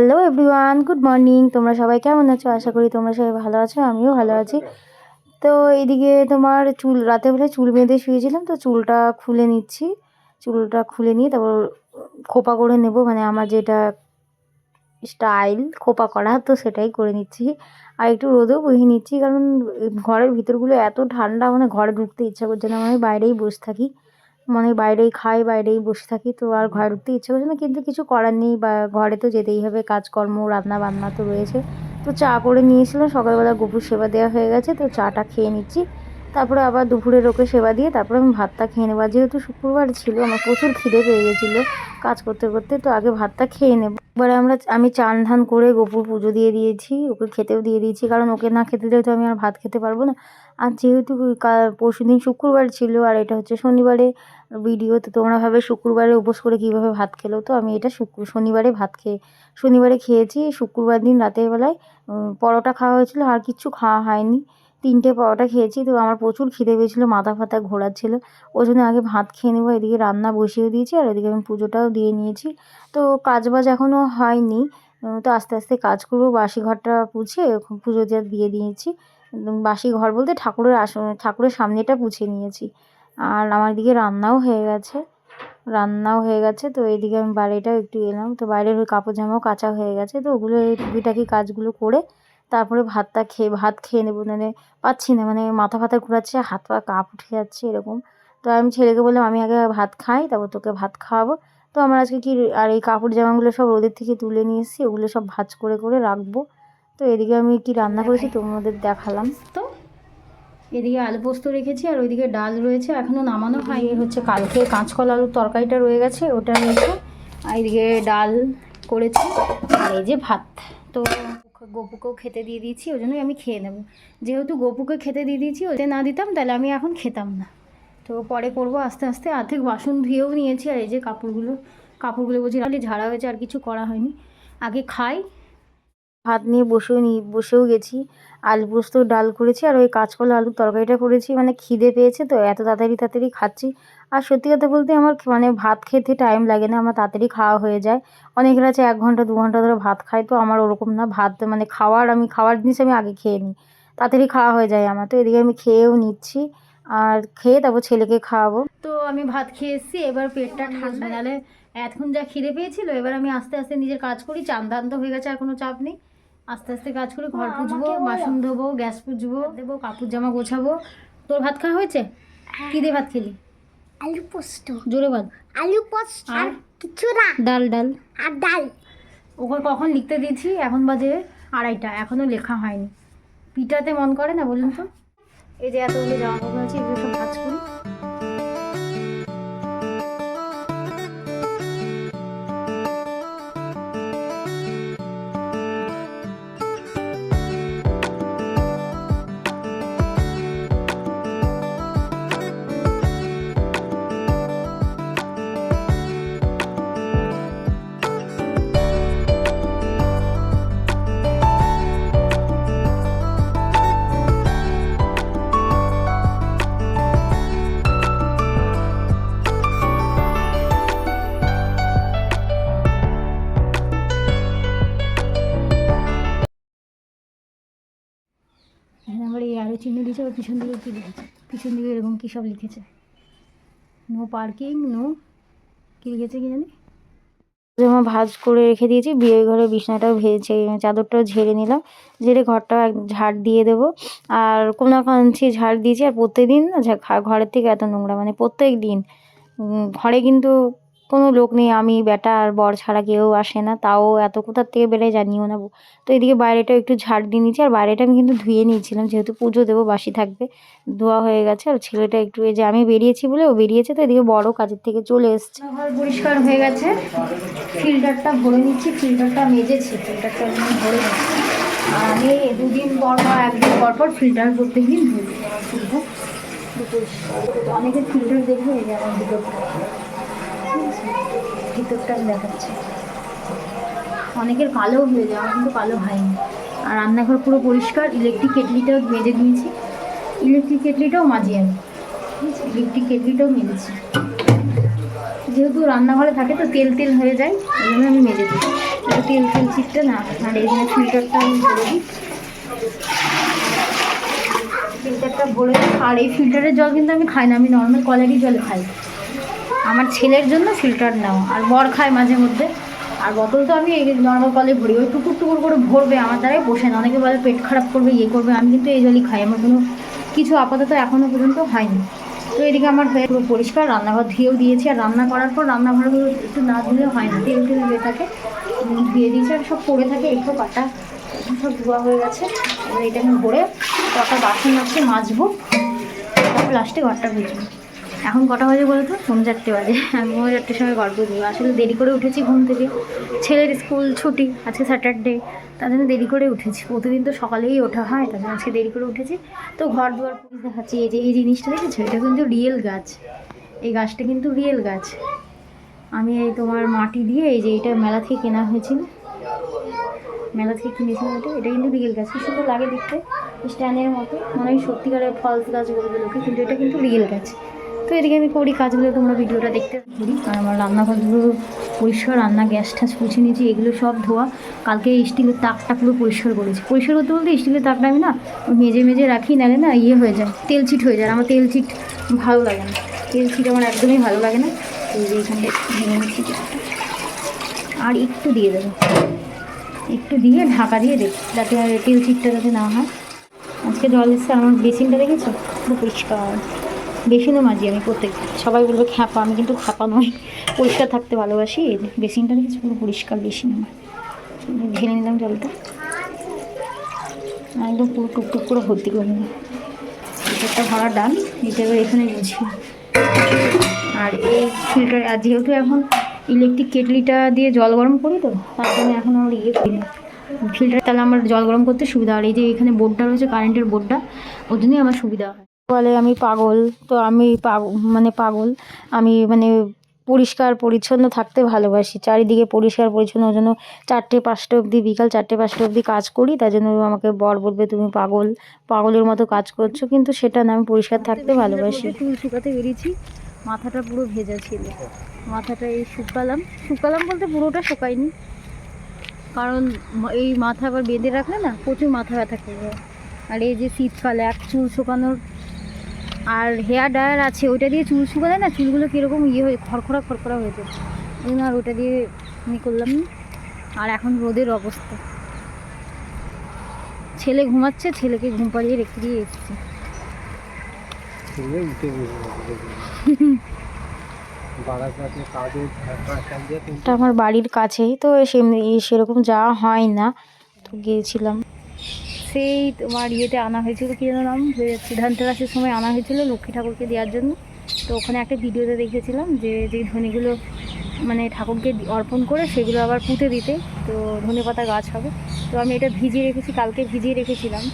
Hello everyone good morning তোমরা সবাই কেমন আছো? আশা করি তোমরা সবাই ভালো আছো, আমিও ভালো আছি। তো এইদিকে তোমার চুল, রাতে বেলা চুল বেঁধে শুয়েছিলাম, তো চুলটা খুলে নিচ্ছি। চুলটা খুলে নিয়ে তারপর খোপা করে নেব মানে আমার যেটা স্টাইল খোপা করা, তো সেটাই করে নিচ্ছি। আর একটু রোদেও বসে নিচ্ছি, কারণ ঘরের ভিতরগুলো এত ঠান্ডা মানে ঘরে ঢুকতে ইচ্ছা করছে না মানে বাইরেই বসে থাকি। মানে বাইরেই খাই, বাইরেই বসে থাকি, তো আর ঘরে ঢুকতে ইচ্ছে করছে না, কিন্তু কিছু করার নেই, বা ঘরে তো যেতেই হবে, কাজকর্ম রান্না বান্না তো রয়েছে। তো চা করে নিয়েছিলাম, সকালবেলা গপুর সেবা দেওয়া হয়ে গেছে, তো চাটা খেয়ে নিচ্ছি। তারপরে আবার দুপুরের ওকে সেবা দিয়ে, তারপরে আমি ভাতটা খেয়ে নেব। যেহেতু শুক্রবার ছিল, আমার প্রচুর খিদে পেয়ে গেছিল কাজ করতে করতে, তো আগে ভাতটা খেয়ে নেব। এবারে আমরা আমি চান ধান করে গোপুর পুজো দিয়ে দিয়েছি, ওকে খেতেও দিয়ে দিয়েছি, কারণ ওকে না খেতে দিলে তো আমি আর ভাত খেতে পারব না। আর যেহেতু পরশু দিন শুক্রবার ছিল আর এটা হচ্ছে শনিবারে ভিডিও তো তোমরা ভাবে শুক্রবারে উপোস করে কীভাবে ভাত খেলো? তো আমি এটা শুক্র, শনিবারে ভাত খেয়ে, শনিবারে খেয়েছি, শুক্রবার দিন রাতের বেলায় পরোটা খাওয়া হয়েছিল, আর কিচ্ছু খাওয়া হয়নি। তিনটে পরোটা খেয়েছি, তো আমার প্রচুর খিদে পেয়েছিলো, মাথা ফাতা ঘোরাচ্ছিলো। ওই জন্য আগে ভাত খেয়ে নেব, এদিকে রান্না বসিয়ে দিয়েছি, আর এদিকে আমি পুজোটাও দিয়ে নিয়েছি। তো কাজ বাজ এখনও হয়নি তো আস্তে আস্তে কাজ করব, বাসি ঘরটা পুছে পুজো দিয়ে দিয়ে দিয়েছি। বাসি ঘর বলতে ঠাকুরের আস, ঠাকুরের সামনেটা পুছে নিয়েছি। আর আমার দিকে রান্নাও হয়ে গেছে, রান্নাও হয়ে গেছে। তো এইদিকে আমি বাইরেটাও একটু এলাম। তো বাইরের ওই কাপড় জামাও কাঁচা হয়ে গেছে। তো ওগুলো এই টুকিটাকি কাজগুলো করে তারপরে ভাতটা খেয়ে, ভাত খেয়ে নেব। মানে পাচ্ছি না মানে মাথা ফাতা ঘোরাচ্ছে, হাত পা কাপ উঠে যাচ্ছে এরকম। তো আমি ছেলেকে বললাম, আমি আগে ভাত খাই, তারপর তোকে ভাত খাওয়াবো। তো আমার আজকে কি আর এই কাপড় জামাগুলো সব রোদের থেকে তুলে নিয়ে এসেছি ওগুলো সব ভাজ করে করে রাখব। তো এদিকে আমি কি রান্না করেছি তোমাদের দেখালাম। তো এদিকে আলু পোস্ত রেখেছি আর ওইদিকে ডাল রয়েছে এখনও নামানো হয়নি। হচ্ছে কালকে কাঁচকল আলুর তরকারিটা রয়ে গেছে ওটা রয়েছে। আর এদিকে ডাল করেছি আর এই যে ভাত। তো গপুকেও খেতে দিয়ে দিয়েছি ওই জন্যই আমি খেয়ে নেব। যেহেতু গপুকে খেতে দিয়ে দিয়েছি ওতে না দিতাম তাহলে আমি এখন খেতাম না। তো পরে করব আস্তে আস্তে। আর্ধেক বাসন ধুয়েও নিয়েছি, আর এই যে কাপড়গুলো কাপড়গুলো বলছি ঝাড়া হয়েছে, আর কিছু করা হয়নি। আগে খাই, ভাত নিয়ে বসেও নি, বসেও গেছি। আলু পোস্ত, ডাল করেছি, আর ওই কাঁচকলা আলুর তরকারিটা করেছি। মানে খিদে পেয়েছে তো, এত তাড়াতাড়ি তাড়াতাড়ি খাচ্ছি। আর সত্যি কথা বলতে আমার মানে ভাত খেতে টাইম লাগে না, আমার তাড়াতাড়ি খাওয়া হয়ে যায়। অনেকের আছে এক ঘণ্টা, দু ঘণ্টা ধরে ভাত খায় তো আমার ওরকম না। ভাত মানে খাওয়ার, আমি খাওয়ার জিনিস আমি আগে খেয়ে নিই তাড়াতাড়ি খাওয়া হয়ে যায় আমার, তো এদিকে আমি খেয়েও নিচ্ছি। আর খেয়ে তারপর ছেলেকে খাওয়াবো। তো আমি ভাত খেয়ে এসেছি এবার পেটটা ঠান্ডা। নাহলে এতক্ষণ যা খিদে পেয়েছিল এবার আমি আস্তে আস্তে নিজের কাজ করি চান দান তো হয়ে গেছে আর কোনো চাপ নেই। আস্তে আস্তে কাজ করে ঘর পুজবো বাসন ধোবো গ্যাস পুজবো দেবো। কাপড় জামা গোছাবো। তোর ভাত খাওয়া হয়েছে? কি দিয়ে ভাত খেলি? আলু পোস্ত। জোরে বল। আলু পোস্ত আর? কিছু না। ডাল ডাল। আর ডাল। ওকে কখন লিখতে দিয়েছি? এখন বাজে আড়াইটা। এখনও লেখা হয়নি। পিটাতে মন করে না বলুন তো? এই যে এতগুলো জামা কাপড় আছে এগুলো সব ভাজ করি। চিহ্ন দিয়েছে আবার পিছন দিকে কী লিখেছে? পিছন দিকে এরকম কী সব লিখেছে? নো পার্কিং নো কী লিখেছে কি জানি? জামা ভাজ করে রেখে দিয়েছি, বিয়ে ঘরে বিছনাটাও ভেজে, চাদরটাও ঝেড়ে নিলাম, ঝেড়ে ঘরটা ঝাড় দিয়ে দেবো। আর কোনো কাঞ্চি ঝাড় দিয়েছি, আর প্রত্যেক দিন না ঘরের থেকে এত নোংরা মানে প্রত্যেক দিন ঘরে কিন্তু কোনো লোক নেই, আমি বেটা আর বর ছাড়া কেউ আসে না, তাও এত কোথার থেকে বেড়ে জানিও না তো এদিকে বাইরেটা একটু ঝাড় দিয়ে নিয়েছি, আর বাইরেটা আমি কিন্তু ধুয়ে নিয়েছিলাম, যেহেতু পুজো দেবো, বাসি থাকবে, ধোয়া হয়ে গেছে, আর ছেলেটা একটু এই যে আমি বেরিয়েছি বলে ও বেরিয়েছে, তো এদিকে বড় কাজের থেকে চলে এসছে ঘর পরিষ্কার হয়ে গেছে ফিল্টারটা ভরে নিচ্ছি ফিল্টারটা মেজেছি ফিল্টারটা ভরে আমি দুদিন পর পর, একদিন পর পর ফিল্টার প্রত্যেক দিন ধুই ফিল্টার দেখবে? ভিতরটা দেখাচ্ছি। অনেকের কালো হয়ে যায়, আমার কিন্তু কালো হয়নি। আর রান্নাঘর পুরো পরিষ্কার ইলেকট্রিক কেটলিটাও মেজে দিয়েছি। ইলেকট্রিক কেটলিটাও মাজি আমি। ইলেকট্রিক কেটলিটাও মেজেছি। যেহেতু রান্নাঘরে থাকে তো তেল তেল হয়ে যায় ওই জন্য আমি মেজে দিই। তেল তেল চিটটা না, আর এই জন্য ফিল্টারটা আমি ভরে দিই। ফিল্টারটা ভরে দিই, আর এই ফিল্টারের জল কিন্তু আমি খাই না, আমি নর্মাল কলেরই জল খাই। আমার ছেলের জন্য ফিল্টার নেওয়া আর বর খায় মাঝে মধ্যে। আর বোতল তো আমি নর্মাল কলে ভরি। ওই টুকুর টুকুর করে ভরবে, আমার দ্বারাই বসে না। অনেকে বলে পেট খারাপ করবে ইয়ে করবে। আমি কিন্তু এই জলই খাই। আমার কোনো কিছু আপাতত এখনও পর্যন্ত হয়নি। তো এদিকে আমার হয়ে পুরো পরিষ্কার। রান্নাঘর ধুয়েও দিয়েছি। আর রান্না করার পর রান্নাঘরগুলো একটু না ধুলে হয় না। তেল তেল দিয়ে থাকে। ধুয়ে দিয়েছি। আর সব পড়ে থাকে। একটু কাটা সব ধোয়া হয়ে গেছে। এবার এটা আমি ভরে কটা বাসন আছে মাজবো। তারপর লাস্টে ঘরটা বুঝব এখন কটা বাজে বলো তো চারটে বাজে। আমি পৌনে চারটের সময় গল্প দিই আসলে দেরি করে উঠেছি ঘুম থেকে। ছেলের স্কুল ছুটি, আজকে স্যাটারডে। তার জন্য দেরি করে উঠেছি। প্রতিদিন তো সকালেই ওঠা হয়, তার জন্য আজকে দেরি করে উঠেছি। তো ঘর দুয়ার পুলিশ দেখাচ্ছি। এই যে, এই জিনিসটা দেখেছ? এটা কিন্তু রিয়েল গাছ। এই গাছটা কিন্তু রিয়েল গাছ। আমি এই তোমার মাটি দিয়ে এই যে এটা মেলা থেকে কেনা হয়েছিল। মেলা থেকে কিনেছিলাম এটা। এটা কিন্তু রিয়েল গাছ। কি সুন্দর লাগে দেখতে। স্ট্যান্ডের মতো। মনে হয় সত্যিকারের ফলস গাছ বলবে লোকে কিন্তু এটা কিন্তু রিয়েল গাছ। তো এদিকে আমি করি কাজগুলো, তোমরা ভিডিওটা দেখতে করি আর আমার রান্নাঘরগুলো পরিষ্কার, রান্না গ্যাস ঠ্যাস পুছে নিয়েছি, এগুলো সব ধোয়া। কালকে স্টিলের তাকটা পুরো পরিষ্কার করেছি। পরিষ্কার করতে বলতে স্টিলের তাকটা আমি না মেজে মেজে রাখি, নালে না ইয়ে হয়ে যায়, তেল চিট হয়ে যায়। আমার তেল চিট ভালো লাগে না। তেল চিট আমার একদমই ভালো লাগে না। এখানে আর একটু দিয়ে দেবো। একটু দিয়ে ঢাকা দিয়ে দেব, যাতে তেল চিটটা যাতে না হয়। আজকে জল এসছে, আমার বেসিনটা দেখেছ? পুরো পরিষ্কার। বেসিনও মাজি আমি প্রত্যেক সবাই বলবে খ্যাপা, আমি কিন্তু খ্যাপা নই। পরিষ্কার থাকতে ভালোবাসি। বেসিনটা দেখেছি পুরো পরিষ্কার বেসিন আমার। ঢেলে নিলাম জলটা। একদম পুরো টুকটুক করে ভর্তি করে নিলাম। একটা ভরা ডান এটা এখানে বুঝি আর এই ফিল্টার আর যেহেতু এখন ইলেকট্রিক কেটলিটা দিয়ে জল গরম করি তো, তার জন্য এখন আমার ইয়ে করি না। ফিল্টার তাহলে আমার জল গরম করতে সুবিধা আর এই যে এখানে বোর্ডটা রয়েছে কারেন্টের বোর্ডটা, ওর জন্যই আমার সুবিধা হয়। বলে আমি পাগল। তো আমি মানে পাগল। আমি মানে পরিষ্কার পরিচ্ছন্ন থাকতে ভালোবাসি। চারিদিকে পরিষ্কার পরিচ্ছন্ন। ওই জন্য চারটে পাঁচটা অবধি বিকাল চারটে পাঁচটা অবধি কাজ করি। তার জন্য আমাকে বর বলবে তুমি পাগল। পাগলের মতো কাজ করছ। কিন্তু সেটা না আমি পরিষ্কার থাকতে ভালোবাসি। চুল শুকাতে বেরিয়েছি। মাথাটা পুরো ভেজা ছিল। মাথাটা এই শুকালাম। শুকালাম বলতে পুরোটা শুকায়নি। কারণ এই মাথা আবার বেঁধে রাখলে না প্রচুর মাথা ব্যথা করবে। আর এই যে শীতকালে এক চুল শুকানোর আর হেয়ার ড্রায়ার আছে ওইটা দিয়ে চুল শুকালে না চুলগুলো কীরকম ইয়ে হয়ে খড়খড়া খড়খড়া হয়েছে ওই জন্য আর ওটা দিয়ে ই করলাম আর এখন রোদের অবস্থা। ছেলে ঘুমাচ্ছে ছেলেকে ঘুম পাড়িয়ে রেখে দিয়ে এসেছি। আমার বাড়ির কাছেই তো সেমনি সেরকম যাওয়া হয় না। তো গিয়েছিলাম। সেই তোমার ইয়েতে আনা হয়েছিল, কি যেন নাম? যে ধানতেরাসের সময় আনা হয়েছিল লক্ষ্মী ঠাকুরকে দেওয়ার জন্য। তো ওখানে একটা ভিডিওতে দেখেছিলাম যে যে ধনেগুলো মানে ঠাকুরকে অর্পণ করে সেগুলো আবার পুঁতে দিতে, তো ধনে পাতা গাছ হবে। তো আমি এটা ভিজিয়ে রেখেছি, কালকে ভিজিয়ে রেখেছিলাম।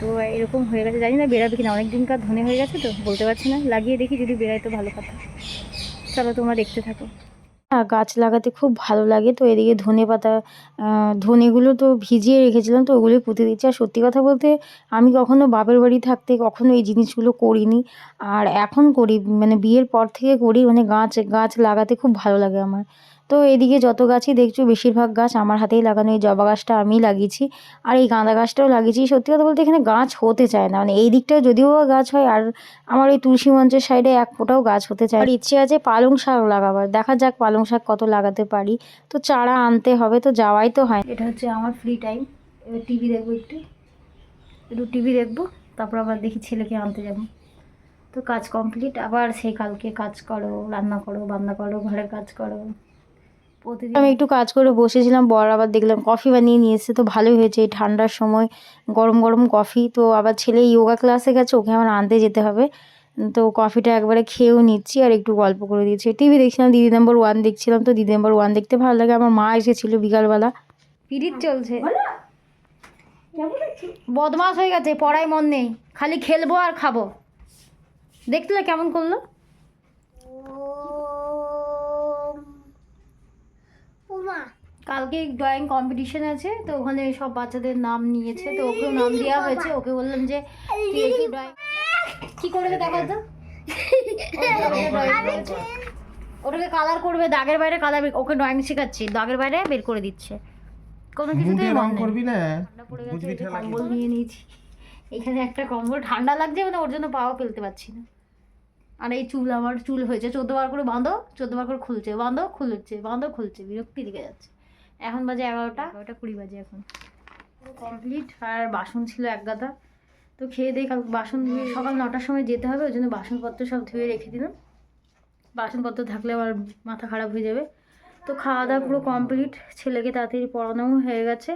তো এরকম হয়ে গেছে, জানি না বেরাবে কিনা অনেক দিনকার ধনে হয়ে গেছে তো, বলতে পারছি না। লাগিয়ে দেখি, যদি বেরায় তো ভালো কথা। চলো তোমরা দেখতে থাকো। গাছ লাগাতে খুব ভালো লাগে। তো এদিকে ধনে পাতা ধনেগুলো তো ভিজিয়ে রেখেছিলাম, তো ওগুলোই পুঁতে দিচ্ছি। আর সত্যি কথা বলতে, আমি কখনো বাপের বাড়ি থাকতে কখনো এই জিনিসগুলো করিনি। আর এখন করি মানে বিয়ের পর থেকে করি মানে গাছ গাছ লাগাতে খুব ভালো লাগে আমার। তো এদিকে যত গাছই দেখছ, বেশিরভাগ গাছ আমার হাতেই লাগানো, এই জবা গাছটা আমিই লাগিয়েছি। আর এই গাঁদা গাছটাও লাগিয়েছি। সত্যি কথা বলতে এখানে গাছ হতে চায় না। মানে এই দিকটায় যদিও গাছ হয়, আর আমার ওই তুলসী মঞ্চের সাইডে এক ফোঁটাও গাছ হতে চায় আর ইচ্ছে আছে পালং শাক লাগাবার। দেখা যাক পালং শাক কত লাগাতে পারি। তো চারা আনতে হবে, তো যাওয়াই তো হয়। এটা হচ্ছে আমার ফ্রি টাইম এবার টিভি দেখব একটু। একটু টিভি দেখব, তারপর আবার দেখি ছেলেকে আনতে যাব। তো কাজ কমপ্লিট আবার সেই কালকে কাজ করো, রান্না করো, বান্না করো, ঘরের কাজ করো। প্রতিদিন আমি একটু কাজ করে বসেছিলাম বর আবার দেখলাম কফি বানিয়ে নিয়ে এসেছে তো ভালোই হয়েছে। এই ঠান্ডার সময় গরম গরম কফি তো আবার ছেলে যোগা ক্লাসে গেছে ওকে আমার আনতে যেতে হবে। তো কফিটা একবারে খেয়েও নিচ্ছি আর একটু গল্প করে দিচ্ছি। টিভি দেখছিলাম দিদি নাম্বার ওয়ান দেখছিলাম তো দিদি নাম্বার ওয়ান দেখতে ভালো লাগে। আমার মা এসেছিল বিকালবেলা। পিরিত চলছে। বদমাস হয়ে গেছে পড়ায় মন নেই। খালি খেলব আর খাব। দেখলে কেমন করল? কালকে ড্রয়িং কম্পিটিশন আছে তো ওখানে সব বাচ্চাদের নাম নিয়েছে তো ওকেও নাম দেওয়া হয়েছে ওকে বললাম যে তুই একটু ড্রয়িং কি করেছে দেখো তো। ওটাকে কালার করবে দাগের বাইরে কালার ওকে ড্রয়িং শেখাচ্ছি দাগের বাইরে বের করে দিচ্ছে। কোনো কিছুতেই নেই। করবি না? কম্বল নিয়ে নিয়েছি। এখানে একটা কম্বল ঠান্ডা লাগছে মানে ওর জন্য পাওয়া ফেলতে পারছি না। আর এই চুল আমার চুল হয়েছে চোদ্দ বার করে বাঁধো চোদ্দ বার করে খুলছে বাঁধো খুলছে বাঁধো খুলছে বিরক্তি দিকে যাচ্ছে। এখন বাজে এগারোটা। এগারোটা কুড়ি বাজে এখন। কমপ্লিট। আর বাসন ছিল এক গাদা। তো খেয়ে দিয়ে কাল বাসন সকাল নটার সময় যেতে হবে ওই জন্য বাসনপত্র সব ধুয়ে রেখে দিলাম। বাসনপত্র থাকলে আবার মাথা খারাপ হয়ে যাবে। তো খাওয়া দাওয়া পুরো কমপ্লিট। ছেলেকে তাড়াতাড়ি পড়ানোও হয়ে গেছে।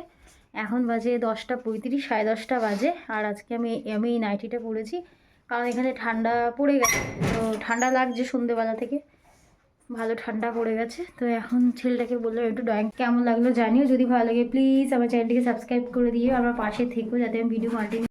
এখন বাজে দশটা পঁয়ত্রিশ সাড়ে দশটা বাজে। আর আজকে আমি আমি এই নাইটিটা পরেছি। কারণ এখানে ঠান্ডা পড়ে গেছে। তো ঠান্ডা লাগছে সন্ধেবেলা থেকে। ভালো ঠান্ডা পড়ে গেছে। তো এখন ছেলেটাকে বলল একটু ড্রয়িং কেমন লাগল জানিও। যদি ভালো লাগে প্লিজ আমার চ্যানেলটিকে সাবস্ক্রাইব করে দিও। আমার পাশে থেকো যাতে আমি ভিডিও কন্টিনিউ